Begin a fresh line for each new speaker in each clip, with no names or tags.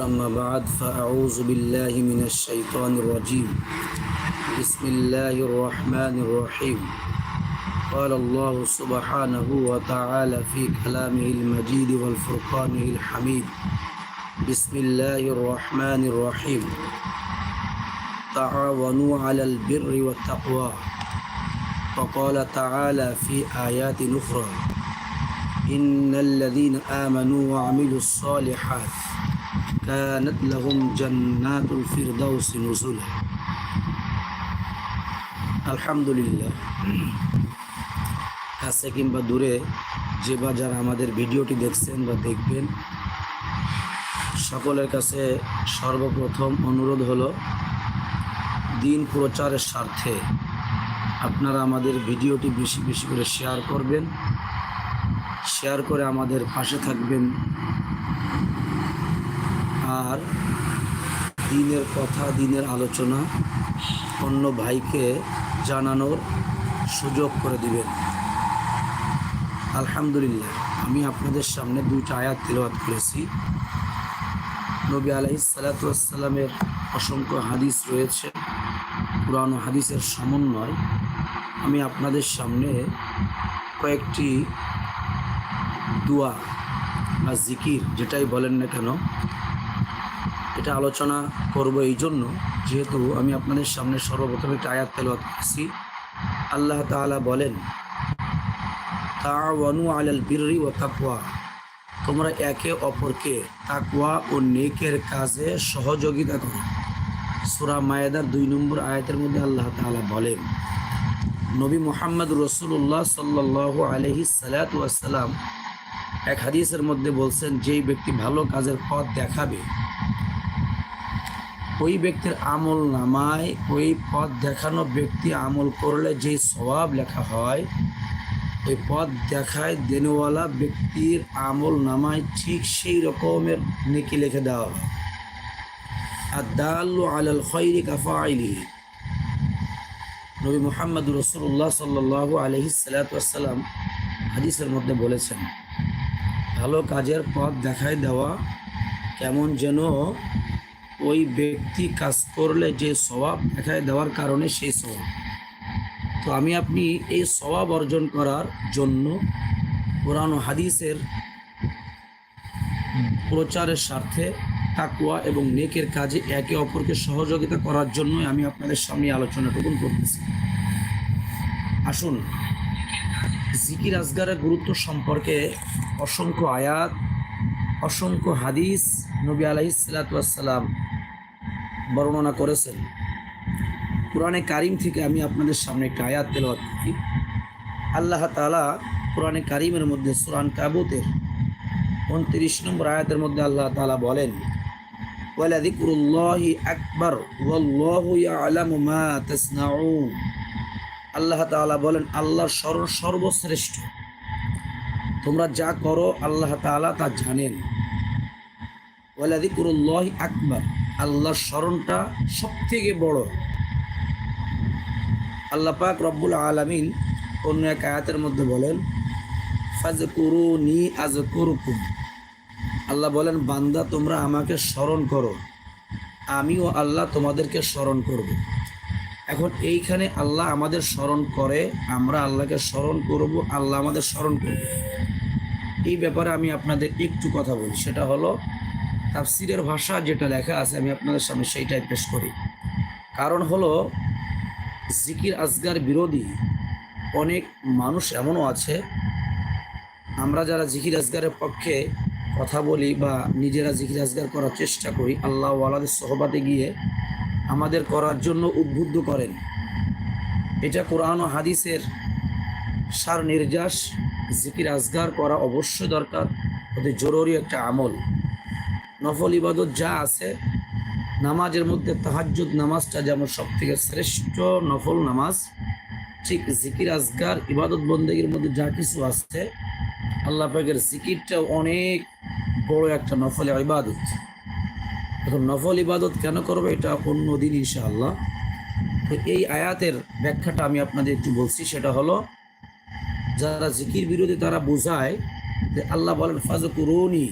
أما بعد فأعوذ بالله من الشيطان الرجيم. بسم الله الرحمن الرحيم. قال الله سبحانه وتعالى في كلامه المجيد والفرقانه الحميد بسم الله الرحمن الرحيم. تعاونوا على البر والتقوى. وقال تعالى في آيات أخرى إن الذين آمنوا وعملوا الصالحات كانت لهم جنات الفردوس نزلا আলহামদুলিল্লাহ কাছে কিংবা দূরে যে বা যারা আমাদের ভিডিওটি দেখছেন বা দেখবেন সকলের কাছে সর্বপ্রথম অনুরোধ হলো দিন প্রচারের স্বার্থে আপনারা আমাদের ভিডিওটি বেশি বেশি করে শেয়ার করবেন শেয়ার করে আমাদের পাশে থাকবেন আর দিনের কথা, দিনের আলোচনা অন্য ভাইকে জানানোর সুযোগ করে দিবেন। আলহামদুলিল্লাহ, আমি আপনাদের সামনে দুইটা আয়াত তিলওয়াত করেছি। নবী আলাই সালাতামের অসংখ্য হাদিস রয়েছে। পুরানো হাদিসের সমন্বয়। আমি আপনাদের সামনে কয়েকটি দোয়া বা জিকির, যেটাই বলেন না কেন এটা আলোচনা করব এই জন্য। যেহেতু আমি আপনাদের সামনে সর্বপ্রথম একটা আয়াত তেলাওয়াত করেছি। আল্লাহ তাআলা বলেন তাওয়ানু আলাল বিররি ও তাকওয়া। তোমরা একে অপরকে তাকুয়া ও নেকের কাজে সহযোগিতা করো। সুরা মায়েদার দুই নম্বর আয়াতের মধ্যে আল্লাহ তাআলা বলেন, নবী মোহাম্মদ রসুল্লাহ সাল্লাহ আলহি সালাতাম এক হাদিসের মধ্যে বলছেন, যেই ব্যক্তি ভালো কাজের পথ দেখাবে ওই ব্যক্তির আমল নামায়, ওই পথ দেখানো ব্যক্তি আমল করলে যে স্বভাব লেখা হয়, ওই পথ দেখায় দেনওয়ালা ব্যক্তির আমল নামায় ঠিক সেই রকমের নেকি লিখে দেওয়া হয়। আর দাল্লু আলাল খৈরি কাফা আইলি নবী মোহাম্মদ রসুল্লাহ সাল্লাহ আলহি সালাতাম হাদিসের মধ্যে বলেছেন, ভালো কাজের পথ দেখায় দেওয়া কেমন যেন ওই ব্যক্তি কাজ করলে যে স্বভাব দেখায় দেওয়ার কারণে সেই স্বভাব। তো আমি আপনি এই স্বভাব অর্জন করার জন্য কোরআন হাদিসের প্রচারের স্বার্থে তাকুয়া এবং নেকের কাজে একে অপরকে সহযোগিতা করার জন্যই আমি আপনাদের সামনে আলোচনাটুকুন করতেছি। আসুন, জিকির আজগারের গুরুত্ব সম্পর্কে অসংখ্য আয়াত অসংখ্য হাদিস নবী আলাইসালাতাম বর্ণনা করেছেন। কোরআনে কারিম থেকে আমি আপনাদের সামনে একটা আয়াত তেলাওয়াত করি আল্লাহ তালা কোরআনে কারিমের মধ্যে সুরান কাবুতের উনত্রিশ নম্বর আয়াতের মধ্যে আল্লাহ তালা বলেন আল্লাহ তাআলা বলেন স্মরণ সর্বশ্রেষ্ঠ। তোমরা যা করো, আল্লাহ তাআলা তা জানেন। ওয়ালাদিকুরুল্লাহি আকবার। আল্লাহর স্মরণটা সবথেকে বড়। আল্লাহ পাক রব্বুল আলামিন অন্য এক আয়াতের মধ্যে বলেন ফাজ কুরু নি আজ আজকুরকুম আল্লাহ বলেন, বান্দা, তোমরা আমাকে স্মরণ করো। আমিও আল্লাহ তোমাদেরকে স্মরণ করব। এখন এইখানে আল্লাহ আমাদের স্মরণ করে, আমরা আল্লাহকে স্মরণ করব, আল্লাহ আমাদের স্মরণ করবে। এই ব্যাপারে আমি আপনাদের একটু কথা বলি। সেটা হলো, তাফসিরের ভাষা যেটা লেখা আছে, আমি আপনাদের সামনে সেইটাই পেশ করি। কারণ হলো, জিকির আজগার বিরোধী অনেক মানুষ এমনও আছে, আমরা যারা জিকির আজগারের পক্ষে কথা বলি বা নিজেরা জিকির আজগার করার চেষ্টা করি, আল্লাহ আলাদের সহবাতে গিয়ে আমাদের করার জন্য উদ্বুদ্ধ করেন। এটা কোরআন হাদিসের সার নির্যাস জিকির আজগার করা অবশ্যই দরকার অতি জরুরি একটা আমল। নফল ইবাদত যা আছে, নামাজের মধ্যে তাহাজ্জুদ নামাজটা যেমন সব থেকে শ্রেষ্ঠ নফল নামাজ, ঠিক জিকির আজগার ইবাদত বন্দেগীর মধ্যে যা কিছু আছে, আল্লাহ পাকের জিকিরটা অনেক বড় একটা নফল ইবাদত। এখন নফল ইবাদত কেন করবে এটা অন্য দিন ইনশাআল্লাহ। তো এই আয়াতের ব্যাখ্যাটা আমি আপনাদের একটু বলছি, সেটা হলো যারা জিকির বিরোধী তারা বোঝায় যে আল্লাহ বলেন ফাজকুরুনি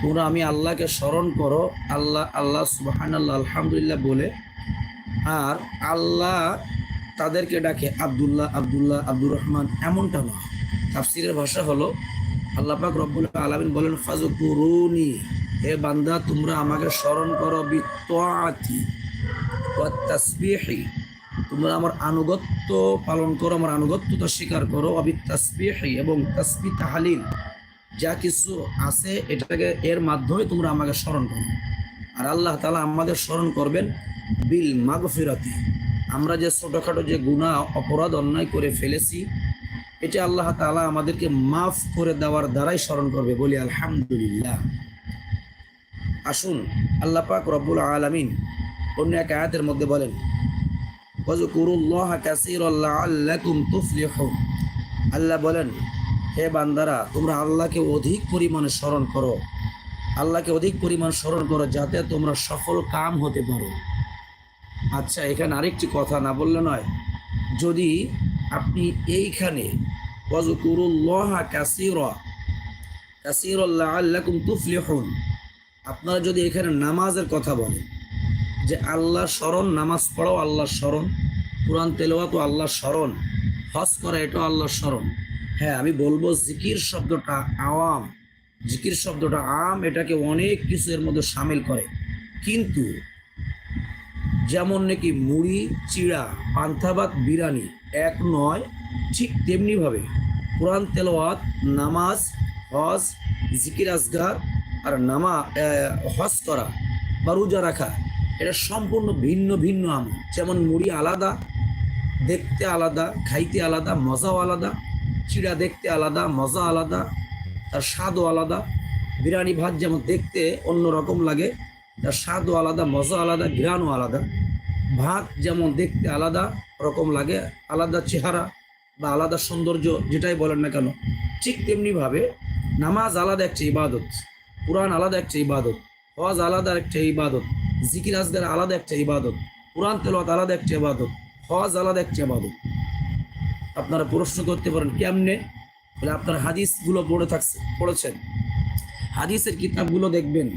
তোমরা আমি আল্লাহকে স্মরণ করো। আল্লাহ আল্লাহ সুবাহান আল্লাহ আলহামদুলিল্লাহ বলে। আর আল্লাহ তাদেরকে ডাকে আব্দুল্লাহ, আবদুল্লাহ, আব্দুর রহমান, এমনটা নয় তাফসিরের ভাষা হলো, আল্লাহ পাক রব্বুল আলমিন বলেন ফাজকুরুনি হে বান্দা, তোমরা আমাকে স্মরণ করো বিত্তি তোমরা আমার আনুগত্য পালন করো, আমার আনুগত্যতা স্বীকার করো। অবি তাসবিহি এবং তাসবি তাহালিল, যা কিছু আছে এটাকে এর মাধ্যমে তোমরা আমাকে স্মরণ করো। আর আল্লাহ তালা আমাদের স্মরণ করবেন বিল মাগফিরাতি। আমরা যে ছোটোখাটো যে গুণা, অপরাধ অন্যায় করে ফেলেছি, এটা আল্লাহ তালা আমাদেরকে মাফ করে দেওয়ার দ্বারাই স্মরণ করবে। বলি আলহামদুলিল্লাহ। আসুন, আল্লাহ পাক রব্বুল আলমিন অন্য এক আয়াতের মধ্যে বলেন আল্লাহ বলেন, হে বান্দারা, তোমরা আল্লাহকে অধিক পরিমাণে স্মরণ করো। আল্লাহকে অধিক পরিমাণ স্মরণ করো যাতে তোমরা সফল কাম হতে পারো। আচ্ছা এখানে আরেকটি কথা না বললে নয়। যদি আপনি এইখানে আপনারা যদি এখানে নামাজের কথা বলেন যে আল্লাহ স্মরণ, নামাজ পড়াও আল্লাহ স্মরণ, কোরআন তেলোয়াত আল্লাহ স্মরণ, হজ করা এটাও আল্লাহ স্মরণ। হ্যাঁ আমি বলব জিকির শব্দটা আওয়াম। জিকির শব্দটা আম, এটাকে অনেক কিছু এর মধ্যে সামিল করে। কিন্তু যেমন নাকি মুড়ি, চিড়া পান্থাবাদ বিরানি এক নয়, ঠিক তেমনিভাবে কোরআন তেলাওয়াত, নামাজ, হজ, জিকির আসগার আর নামা হজ করা বা রোজা রাখা এটা সম্পূর্ণ ভিন্ন ভিন্ন আম। যেমন মুড়ি আলাদা, দেখতে আলাদা, খাইতে আলাদা, মজাও আলাদা, চিড়া দেখতে আলাদা, মজা আলাদা, তার স্বাদও আলাদা। বিরিয়ানি ভাত যেমন দেখতে অন্য রকম লাগে, তার স্বাদও আলাদা মজা আলাদা, ঘ্রাণও আলাদা। ভাত যেমন দেখতে আলাদা রকম লাগে, আলাদা চেহারা বা আলাদা সৌন্দর্য যেটাই বলেন না কেন, ঠিক তেমনিভাবে নামাজ আলাদা একটা ইবাদত, কোরআন আলাদা একটা ইবাদত, হজ আলাদা একটা ইবাদত। জিকির আজগার আলাদা একটা ইবাদত, কোরআন তেলাওয়াত আলাদা একটা ইবাদত, হজ আলাদা একটা ইবাদত। আপনারা প্রশ্ন করতে পারেন, কেমনে? বলে আপনার হাদিসগুলো পড়ে থাকছে, পড়েছেন। হাদিসের কিতাবগুলো দেখবেন।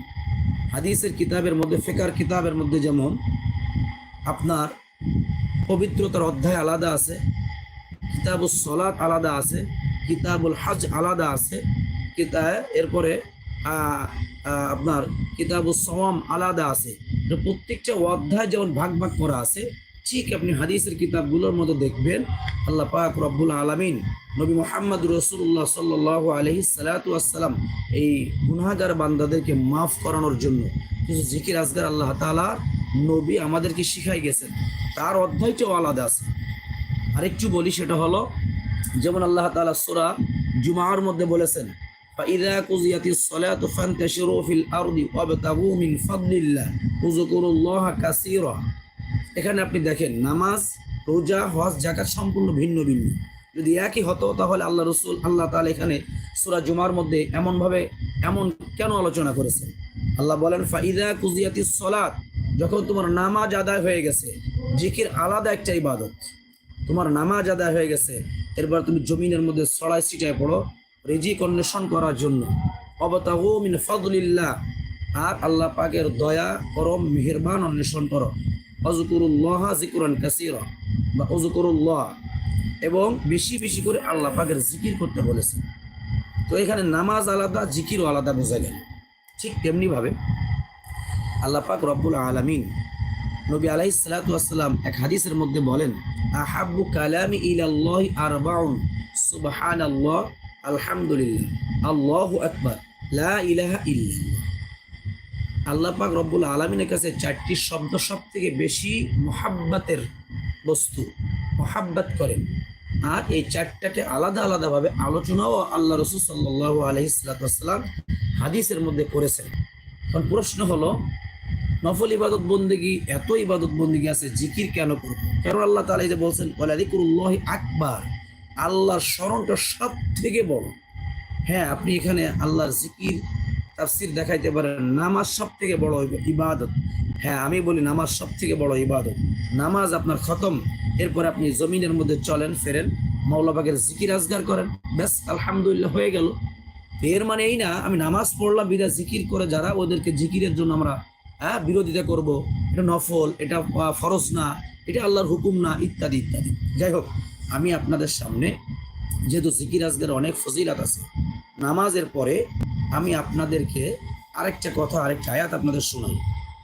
হাদিসের কিতাবের মধ্যে, ফেকার কিতাবের মধ্যে যেমন আপনার পবিত্রতার অধ্যায় আলাদা আছে কিতাবুল সলাৎ আলাদা আছে, কিতাবুল হজ আলাদা আছে কিতা এরপরে আপনার কিতাবুল সওয়াম আলাদা আছে। প্রত্যেকটা অধ্যায় যেমন ভাগ ভাগ করা আছে, ঠিক আপনি হাদিসের কিতাবগুলোর মতো দেখবেন। আল্লাহ পাক রব্বুল আলামিন নবী মোহাম্মদ রসুল্লাহ সাল্লাহ আলহি সালাতাম এই গুনাগার বান্দাদেরকে মাফ করানোর জন্য কিছু জিকির আজগার আল্লাহ তালা নবী আমাদেরকে শিখাই গেছেন। তার অধ্যায়টাও আলাদা আছে। আরেকটু বলি সেটা হলো, যেমন আল্লাহ তাআলা সোরা জুমার মধ্যে বলেছেন فإذا قضيت الصلاة فانتشروا في الأرض وابتغوا من فضل الله واذكروا الله كثيرا এখানে আপনি দেখেন নামাজ রোজা হজ জাকাত সম্পূর্ণ ভিন্ন ভিন্ন যদি একই হতো তাহলে আল্লাহ রসুল আল্লাহ তাআলা এখানে সূরা জুমার মধ্যে এমনভাবে এমন কেন আলোচনা করেছেন আল্লাহ বলেন ফাইদা কুজিয়াতিস সলাত যখন তোমার নামাজ আদায় হয়ে গেছে জিকির আলাদা একটা ইবাদত তোমার নামাজ আদায় হয়ে গেছে এরপর তুমি জমিনের মধ্যে ছড়াই ছিটায় পড়ো রিজিক অন্বেষণ করার জন্য। অবতাহু মিন ফদলিল্লাহ। আর আল্লাহ পাকের দয়া, করম, মেহেরবান অন্বেষণ করো। অজুকুরুল্লাহ জিকুরান কাসিরা। বা অজুকুরুল্লাহ এবং বেশি বেশি করে আল্লাহ পাকের জিকির করতে বলেছে তো এখানে নামাজ আলাদা জিকিরও আলাদা বোঝা গেল। ঠিক তেমনিভাবে আল্লাহ পাক রব্বুল আলামিন নবী আলাইহিস সালাতু ওয়াসসালাম এক হাদিসের মধ্যে বলেন, আহাব্বু কালামি ইলাল্লাহি আরবাউন, সুবহানাল্লাহ। আলহামদুলিল্লাহ। আল্লাহু আকবার। লা ইলাহা ইল্লাল্লাহ। আল্লাহ পাক রব্বুল আলমিনের কাছে চারটি শব্দ সব থেকে বেশি মোহাব্বাতের বস্তু, মোহাব্বাত করেন। আর এই চারটাকে আলাদা আলাদাভাবে আলোচনাও আল্লাহ রসুল সাল্লাহ আলহিসাল্লাম হাদিসের মধ্যে করেছেন। কারণ প্রশ্ন হলো, নফল ইবাদত বন্দেগি, এত ইবাদত বন্দেগি আছে, জিকির কেন করব? কেন আল্লাহ তালা যে বলছেন আকবার আল্লাহর স্মরণটা সব থেকে বড়। হ্যাঁ আপনি এখানে আল্লাহর জিকির, তাফসির দেখাইতে পারেন। নামাজ সব থেকে বড় ইবাদত। হ্যাঁ আমি বলি নামাজ সব থেকে বড় ইবাদত। নামাজ আপনার খতম। এরপর আপনি জমিনের মধ্যে চলেন, ফেরেন মৌলাবাগের জিকির আজগার করেন। ব্যাস, আলহামদুলিল্লাহ হয়ে গেল। এর মানে এই না, আমি নামাজ পড়লাম বিদা জিকির করে যারা ওদেরকে জিকিরের জন্য আমরা হ্যাঁ বিরোধিতা করব। এটা নফল, এটা ফরজ না, এটা আল্লাহর হুকুম না, ইত্যাদি ইত্যাদি। যাই হোক আমি আপনাদের সামনে যেহেতু জিকির আজকের অনেক ফজিলাত আছে, নামাজের পরে আমি আপনাদেরকে আরেকটা কথা, আরেকটা আয়াত আপনাদের শোনাই।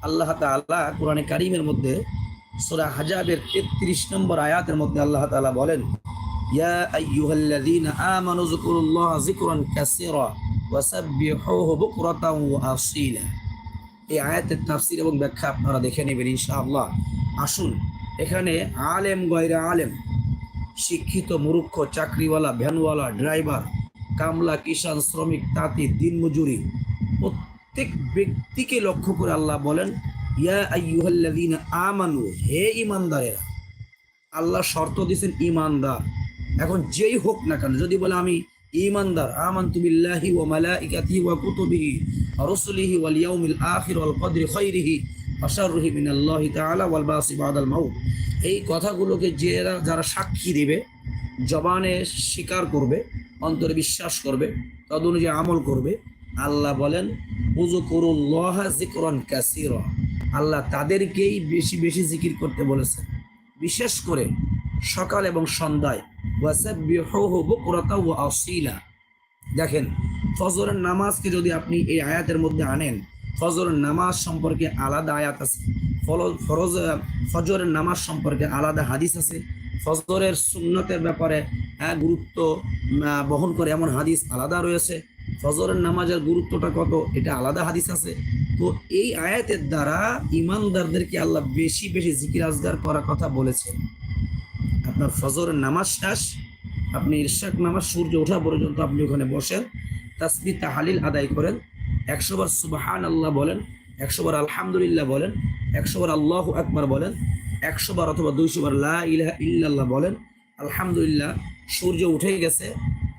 আল্লাহ তাআলা কোরআনে কারিমের মধ্যে সোরা হাজাবের 33 নম্বর আয়াতের মধ্যে আল্লাহ তালা বলেন, ইয়া আইয়ুহাল্লাযীনা আমানু যকুরুল্লাহা যিকরান কাসীরা ওয়াসাব্বিহুহু বুকরাতাও ওয়া এই আয়াতের তাফসীর এবং ব্যাখ্যা আপনারা দেখে নেবেন ইনশাআল্লাহ। আসুন, এখানে আলেম গয়রা আলেম শিক্ষিত মূর্খ, চাকরিওয়ালা, ভ্যানওয়ালা, ড্রাইভার, কামলা, কিষাণ, শ্রমিক, তাঁতি দিনমজুরি প্রত্যেক ব্যক্তিকে লক্ষ্য করে আল্লাহ বলেন, ইয়া আমানু হে ঈমানদারেরা, আল্লাহ শর্ত দিয়েছেন ঈমানদার। এখন যেই হোক না কেন, যদি বলে আমি ঈমানদার, আমানতু বিল্লাহি ওয়া মালাইকাতিহি ওয়া কুতুবিহি ওয়া রুসুলিহি ওয়াল ইয়াউমিল আখির ওয়াল কদরি খাইরিহি ওয়াল এই কথাগুলোকে যারা যারা সাক্ষী দেবে, জবানে স্বীকার করবে, অন্তরে বিশ্বাস করবে তদ অনুযায়ী আমল করবে, আল্লাহ বলেন পুজো করুল্লাহ জিকরন আল্লাহ তাদেরকেই বেশি বেশি জিকির করতে বলেছেন। বিশেষ করে সকাল এবং সন্ধ্যায় দেখেন, ফজরের নামাজকে যদি আপনি এই আয়াতের মধ্যে আনেন ফজরের নামাজ সম্পর্কে আলাদা আয়াত আছে। ফরজ ফজরের নামাজ সম্পর্কে আলাদা হাদিস আছে। ফজরের সুন্নতের ব্যাপারে গুরুত্ব বহন করে এমন হাদিস আলাদা রয়েছে। ফজরের নামাজের গুরুত্বটা কত? এটা আলাদা হাদিস আছে। তো এই আয়াতের দ্বারা ইমানদারদেরকে আল্লাহ বেশি বেশি জিকির আজগার করার কথা বলেছেন। আপনার ফজরের নামাজ শেষ, আপনি ইরশাক নামাজ সূর্য ওঠা পর্যন্ত আপনি ওখানে বসেন তাসবি তাহালিল আদায় করেন। একশো বার সুবাহান আল্লাহ বলেন একশো বার আলহামদুলিল্লাহ বলেন একশো বার আল্লাহ আকবার বলেন একশো বার অথবা দুইশো বার লা ইলাহা ইল্লাল্লাহ বলেন, আলহামদুলিল্লাহ, সূর্য উঠে গেছে।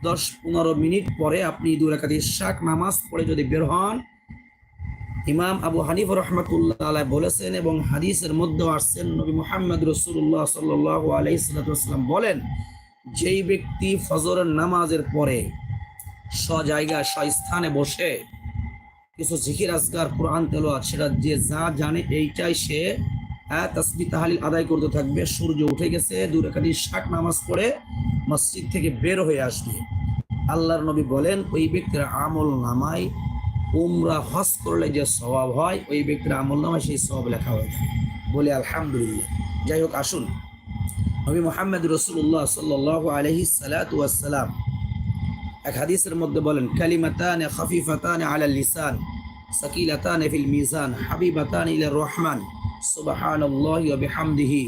দশ পনেরো মিনিট পরে আপনি দুই রাকাত ইরশাক নামাজ পড়ে যদি বের হন, ইমাম আবু হানিফ রহমতুল্লাহ আলাই বলেছেন এবং হাদিসের মধ্যে আসছেন, নবী মোহাম্মদ রসুল্লাহ সাল্লাহ আলাইসালাম বলেন, যেই ব্যক্তি ফজরের নামাজের পরে স্ব জায়গায় স্বস্থানে বসে কিছু জিকির আজগার কোরআন, তেলোয়াত, সেটা যে যা জানে এইটাই সে হ্যাঁ তসবি, তাহালিল আদায় করতে থাকবে। সূর্য উঠে গেছে দূর একাটি শাক নামাজ পড়ে মসজিদ থেকে বের হয়ে আসবে। আল্লাহর নবী বলেন, ওই ব্যক্তির আমল নামায় উমরা, হজ করলে যে স্বভাব হয়, ওই ব্যক্তির আমল নামায় সেই স্বভাব লেখা হয়ে যায়। বলে আলহামদুলিল্লাহ। যাই হোক, আসুন। নবী মোহাম্মদ রসুল্লাহ সাল্লাহ আলহি সালাতাম এক হাদিসের মধ্যে বলেন, কালিমাতানে খাফিফাতানে আলা লিসান, সাকিলাতানে ফিল মিজান, হাবিবাতান ইলা রহমান, সুবহানাল্লাহি ওয়া বিহামদিহি,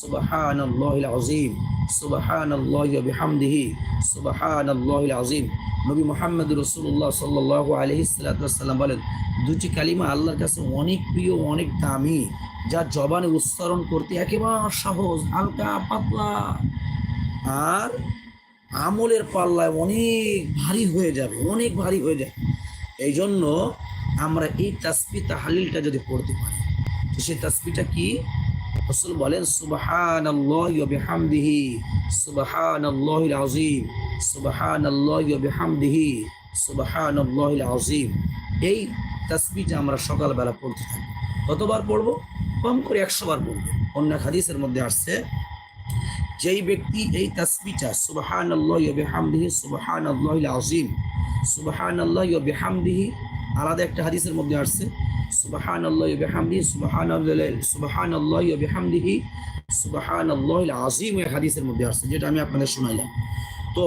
সুবহানাল্লাহিল আযীম, সুবহানাল্লাহি ওয়া বিহামদিহি, সুবহানাল্লাহিল আযীম। নবী মুহাম্মদ রাসূলুল্লাহ সাল্লাল্লাহু আলাইহি সাল্লাম বলেন, দুটি কালিমা আল্লাহর কাছে অনেক প্রিয়, অনেক দামি, যা জবানে উচ্চারণ করতে একেবারে সহজ, হালকা, পাতলা। আর আমলের পাল্লায় অনেক ভারী হয়ে যাবে, অনেক ভারী হয়ে যাবে। এই জন্য আমরা এই তাসবি তাহালিলটা যদি পড়তে পারি, তো সেই তাসবিটা কি? রসুল বলেন সুবাহান আল্লাহ বিহামদিহি সুবাহান আল্লাহিল আজিম সুবাহান আল্লাহ বিহামদিহি সুবাহান আল্লাহিল আজিম এই তাসবিটা আমরা সকালবেলা পড়তে থাকি। কতবার পড়ব? কম করে একশো বার পড়ব। অন্য এক হাদিসের মধ্যে আসছে যেই ব্যক্তি এই তাসবিটা সুবাহান আল্লাহ বিহামদিহি সুবাহান আল্লাহিল আজিম সুবাহান আল্লাহ বিহামদিহি, আলাদা একটা হাদিসের মধ্যে আসছে সুবাহান আল্লাহ বিহামদিহি সুবাহান সুবাহান আল্লাহ বিহামদিহি সুবাহান আল্লাহিল আজিম এই হাদিসের মধ্যে আসছে, যেটা আমি আপনাদের শোনাইলাম। তো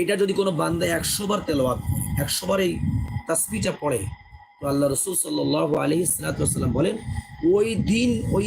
এটা যদি কোনো বান্দা একশো বার তেলাওয়াত করে, একশো বার এই তাসবিটা পড়ে, তো আল্লাহ রসুল সাল্লাহ আলহি সাল্লাম বলেন, ওই দিন ওই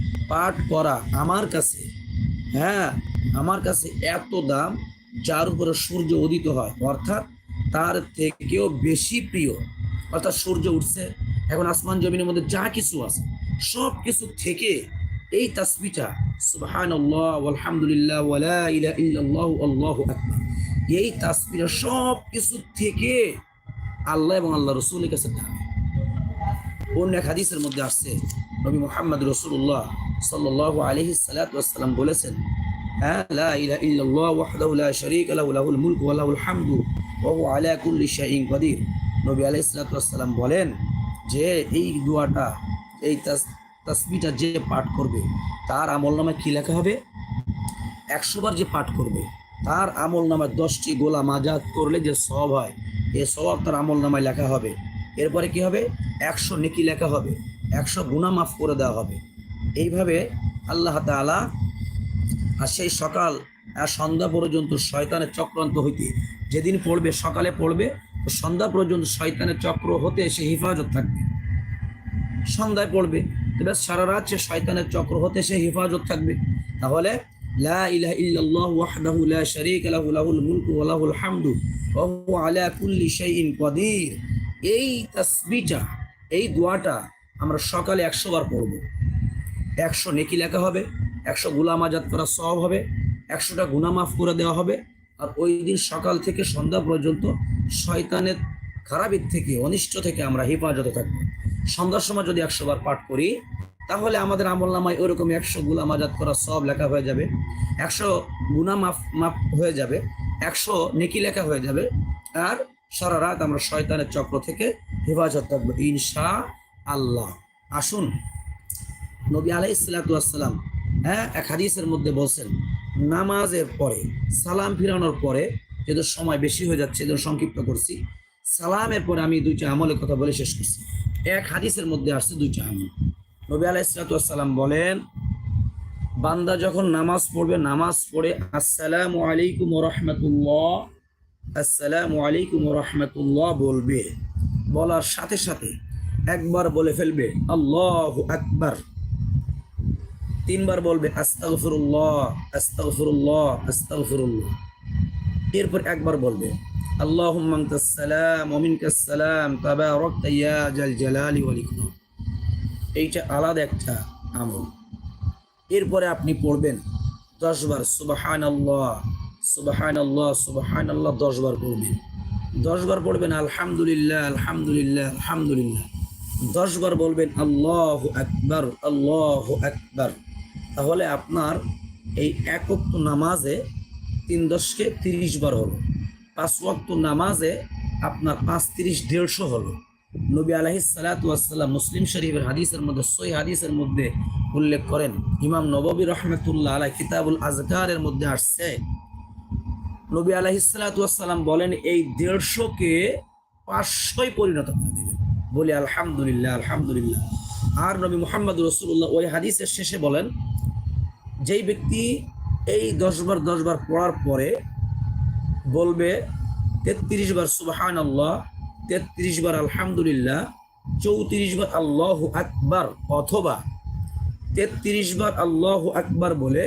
পাঠ করা আমার কাছে হ্যাঁ আমার কাছে এত দাম যার উপরে সূর্য উদিত হয়। অর্থাৎ তার থেকেও বেশি প্রিয়। অর্থাৎ সূর্য উঠছে, এখন আসমান জমিনের মধ্যে যা কিছু আছে, সব কিছু থেকে এই তাসবিটা আকবার। এই তাসবিটা সব কিছু থেকে আল্লাহ এবং আল্লাহ রসুলের কাছে দামি অন্য এক হাদিসের মধ্যে আসছে, নবী মোহাম্মদ রসুল্লাহ সাল্লাহ আলহি সালাতাম বলেছেন হ্যাঁ হামদু নবী বলেন যে, এই দোয়াটা, এই তাস তাসবিটা যে পাঠ করবে, তার আমল নামে কি লেখা হবে? একশো বার যে পাঠ করবে, তার আমল নামায় দশটি গোলা মাজাত করলে যে সব হয়, এ সব তার আমল নামায় লেখা হবে। এরপরে কি হবে? একশো নেকি লেখা হবে। একশো গুণা মাফ করে দেওয়া হবে। এইভাবে আল্লাহ তাআলা আর সেই সকাল আর সন্ধ্যা পর্যন্ত শয়তানের চক্রান্ত হইতে যেদিন পড়বে, সকালে পড়বে, তো সন্ধ্যা পর্যন্ত শয়তানের চক্র হতে সে হেফাজত থাকবে। সন্ধ্যায় পড়বে এবার সারা রাত সে শয়তানের চক্র হতে সে হেফাজত থাকবে। তাহলে লা লা আলা এই তাসবিহটা, এই দোয়াটা আমরা সকালে একশো বার পড়ব। একশো নেকি লেখা হবে, একশো গুলাম আজাদ করা সব হবে, একশোটা গুনা মাফ করে দেওয়া হবে, আর ওই দিন সকাল থেকে সন্ধ্যা পর্যন্ত শয়তানের খারাপের থেকে, অনিষ্ট থেকে আমরা হেফাজতে থাকব। সন্ধ্যার সময় যদি একশো বার পাঠ করি, তাহলে আমাদের আমল নামায় ওরকম একশো গুলাম আজাদ করা সব লেখা হয়ে যাবে, একশো গুনা মাফ মাফ হয়ে যাবে, একশো নেকি লেখা হয়ে যাবে, আর সারা রাত আমরা শয়তানের চক্র থেকে হেফাজত থাকব, ইনশা আল্লাহ। আসুন। নবী আলাই সালাতাম হ্যাঁ এক হাদিসের মধ্যে বলছেন, নামাজের পরে, সালাম ফিরানোর পরে, যেহেতু সময় বেশি হয়ে যাচ্ছে যেহেতু সংক্ষিপ্ত করছি, সালামের পরে আমি দুইটা আমলের কথা বলে শেষ করছি। এক হাদিসের মধ্যে আসছে দুইটা আমল। নবী আলাই সালাতাম বলেন, বান্দা যখন নামাজ পড়বে, নামাজ পড়ে, আসসালামু আলাইকুম রহমতুল্লাহ আসসালামু আলাইকুম রহমতুল্লাহ বলবে। বলার সাথে সাথে একবার বলে ফেলবে, আল্লাহ আকবার। তিনবার বলবে, আস্তাগফিরুল্লাহ আস্তাগফিরুল্লাহ আস্তাগফিরুল্লাহ। এরপর একবার বলবে সালাম ওয়া মিনকাস সালাম তাবারাকতা ইয়া জাল জালালি ওয়াল ইকরাম। এইটা আলাদা একটা আমল। এরপরে আপনি পড়বেন দশবার সুবাহান আল্লাহ পড়বেন, আলহামদুলিল্লাহ আলহামদুলিল্লাহ আলহামদুলিল্লাহ। বলবেন, আল্লাহ আল্লাহ তাহলে আপনার এই এক ওয়াক্ত নামাজে তিন দশকে তিরিশ বার হলো। পাঁচ ওয়াক্ত নামাজে আপনার পাঁচ তিরিশ, দেড়শো হলো। নবী আলহি সালাতাম মুসলিম শরীফের হাদিসের মধ্যে সই হাদিসের মধ্যে উল্লেখ করেন। ইমাম নববী রহমতুল্লাহ আলাই কিতাবুল আজকারের মধ্যে আসছে। নবী আলহি সালাতাম বলেন, এই দেড়শোকে পাঁচশোই পরিণত করে দেবেন বলি, আলহামদুলিল্লাহ আলহামদুলিল্লাহ। আর নবী মোহাম্মদ রসুল্লাহ ওই হাদিসের শেষে বলেন, যেই ব্যক্তি এই দশবার দশবার পড়ার পরে বলবে, তেত্রিশ বার সুবাহান আল্লাহ তেত্রিশ বার আলহামদুলিল্লাহ, চৌত্রিশ বার আল্লাহ আকবার অথবা তেত্রিশ বার আল্লাহ আকবার বলে,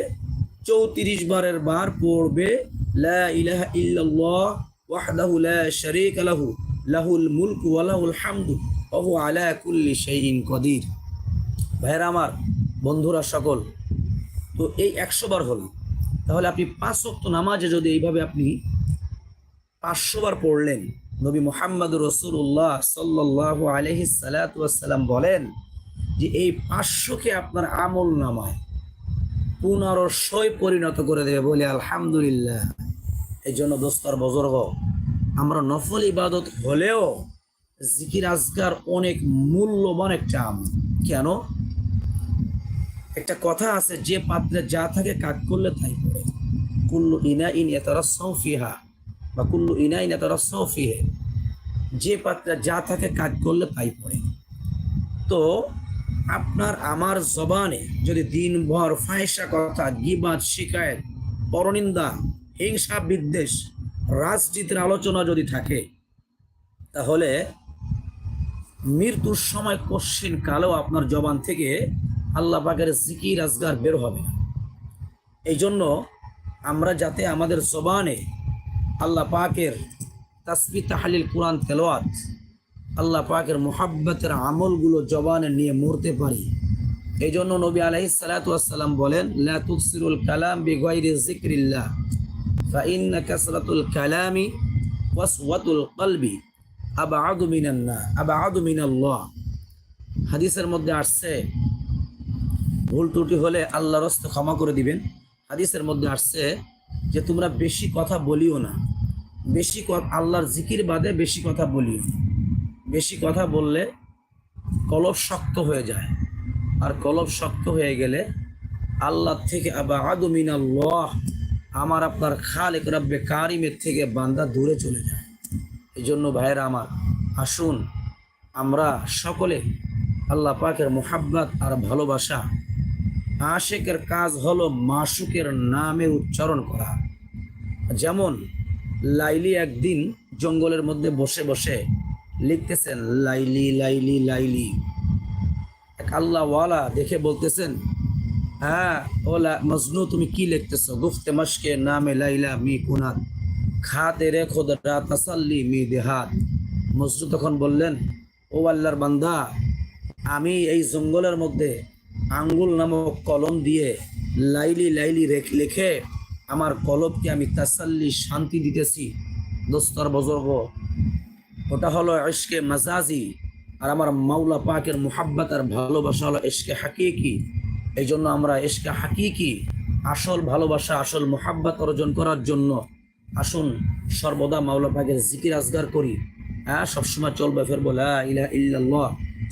চৌত্রিশ বারের বার পড়বে লা ইলাহা ইল্লাল্লাহ ওয়াহদাহু লা শারীকা লাহু, লাহুল মুলকু ওয়া লাহুল হামদু, ওয়া হুয়া আলা কুল্লি শাইইন কাদির। ভাইরা আমার, বন্ধুরা সকল, তো এই একশো বার হলো। তাহলে আপনি পাঁচ ওয়াক্ত নামাজে যদি এইভাবে আপনি পাঁচশো বার পড়লেন, নবী মোহাম্মদ রসুল্লাহ সাল্লাহ আলহি সালাতাম বলেন যে এই পাঁচশোকে আপনার আমল নামায় পুনরশয় পরিণত করে দেবে, বলে আলহামদুলিল্লাহ। এই জন্য দোস্তর বজর্গ, আমরা নফল ইবাদত হলেও জিকির আজগার অনেক মূল্যবান একটা আমল কেন? একটা কথা আছে, যে পাত্রে যা থাকে কাজ করলে তাই পড়ে কুল্লু ইনা ইন এতারা সৌফিহা বা কুল্লু ইনা ইন এতারা সৌফিহে যে পাত্রে যা থাকে কাজ করলে তাই পড়ে তো আপনার আমার জবানে যদি দিনভর ফায়সা কথা, গিবাদ, শিকায়ত, পরনিন্দা হিংসা বিদ্বেষ, রাজনীতির আলোচনা যদি থাকে, তাহলে মৃত্যুর সময় কশ্চিন কালেও আপনার জবান থেকে আল্লাহ পাকের জিকির, আজগার বের হবে এই জন্য আমরা যাতে আমাদের জবানে আল্লাহ পাকের তাসবি, তাহালিল, কোরআন তেলোয়াত আল্লাহ পাকের মোহাব্বতের আমলগুলো জবানে নিয়ে মরতে পারি। এই জন্য নবী আলাইহি সালাতাম বলেন কালাম তুকসিরুল কালাম বিগাইরি যিকরিল্লাহ ফাইন্না কাসরাতুল কালামি ওয়াসওয়াতুল কলবি আবাদু মিনান্না আবাদু মিনাল্লাহ হাদিসের মধ্যে আসছে, ভুল ত্রুটি হলে আল্লাহ রস্তে ক্ষমা করে দিবেন। হাদিসের মধ্যে আসছে যে, তোমরা বেশি কথা বলিও না। বেশি আল্লাহর জিকির বাদে বেশি কথা বলিও বেশি কথা বললে কলব শক্ত হয়ে যায়। আর কলব শক্ত হয়ে গেলে আল্লাহ থেকে আবা আদমিনাল্লাহ আমার আপনার খালেক রব্বে কারিমের থেকে বান্দা দূরে চলে যায়। এই জন্য ভাইয়েরা আমার, আসুন আমরা সকলে আল্লাহ পাকের মোহাব্বত আর ভালোবাসা, আশেকের কাজ হলো মাসুকের নামে উচ্চারণ করা। যেমন, লাইলি একদিন জঙ্গলের মধ্যে বসে বসে লিখতেছেন, লাইলি লাইলি লাইলি। এক আল্লাহওয়ালা দেখে বলতেছেন হ্যাঁ ওলা মজনু, তুমি কি লিখতেছো? গুফতে মশকে নামে লাইলা মি কুনাত। খাতে রে খোদ তাসাল্লি মি দেহাত। মজনু তখন বললেন, ও আল্লাহর বান্দা, আমি এই জঙ্গলের মধ্যে আঙ্গুল নামক কলম দিয়ে লাইলি লাইলি লিখে আমার কলবকে আমি তাসাল্লি শান্তি দিতেছি। দোস্তর বজর্গ, ওটা হলো ইশকে মাজাজি, আর আমার মাওলা পাকের মোহাব্বত আর ভালোবাসা হলো ইশকে হাকিকি। এই জন্য আমরা ইশকে হাকিকি, আসল ভালোবাসা, আসল মোহাব্বত অর্জন করার জন্য আসুন সর্বদা মাওলা পাকের জিকির আজগার করি। হ্যাঁ সবসময় চলবে, ফেরবো, লা ইলাহা ইল্লাল্লাহ,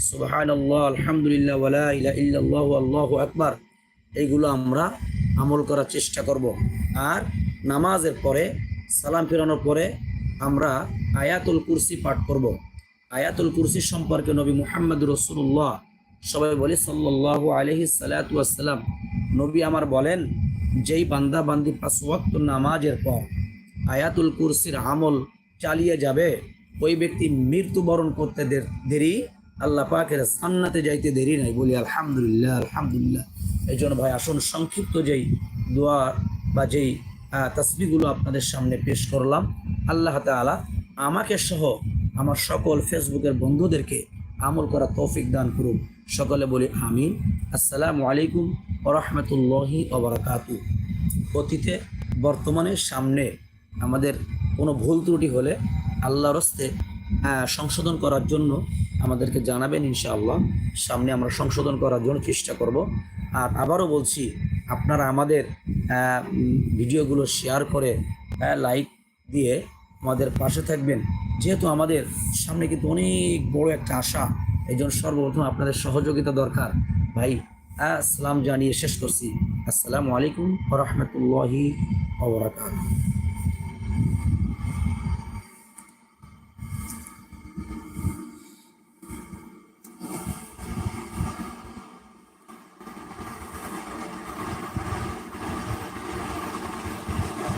সুবহানাল্লাহ, আলহামদুলিল্লাহ ওয়ালা ইলাহা ইল্লাল্লাহু আল্লাহু আকবার। এইগুলো আমরা আমল করার চেষ্টা করব। আর নামাজের পরে, সালাম ফেরানোর পরে আমরা আয়াতুল কুরসি পাঠ করব। আয়াতুল কুরসি সম্পর্কে নবী মুহাম্মদ রসুল্লাহ সবাই বলে, সাল্লাল্লাহু আলহি সালাতাম নবী আমার বলেন, যেই বান্দা বান্দি পাঁচ ওয়াক্ত নামাজের পর আয়াতুল কুরসির আমল চালিয়ে যাবে, ওই ব্যক্তি মৃত্যুবরণ করতে দেরি, আল্লাহ পাকের সান্নাতে যাইতে দেরি নাই। বলি, আলহামদুলিল্লাহ আলহামদুলিল্লাহ। এই জন্য ভাই, আসুন সংক্ষিপ্ত যেই দোয়া বা যেই তসবিগুলো আপনাদের সামনে পেশ করলাম, আল্লাহ তাআলা আমাকে সহ আমার সকল ফেসবুকের বন্ধুদেরকে আমল করা তৌফিক দান করুন সকলে বলি আমিন। আসসালামু আলাইকুম ওরহমতুল্লাহি ওবরাকাতু অতীতে বর্তমানে সামনে আমাদের কোনো ভুল ত্রুটি হলে আল্লাহর হস্তে সংশোধন করার জন্য আমাদেরকে জানাবেন ইনশাআল্লাহ। সামনে আমরা সংশোধন করার জন্য চেষ্টা করব। আর আবারও বলছি, আপনারা আমাদের ভিডিওগুলো শেয়ার করে লাইক দিয়ে আমাদের পাশে থাকবেন। যেহেতু আমাদের সামনে কিন্তু অনেক বড় একটা আশা এই জন্য সর্বপ্রথম আপনাদের সহযোগিতা দরকার। ভাই আসসালাম জানিয়ে শেষ করছি। আসসালামু আলাইকুম রহমতুল্লাহি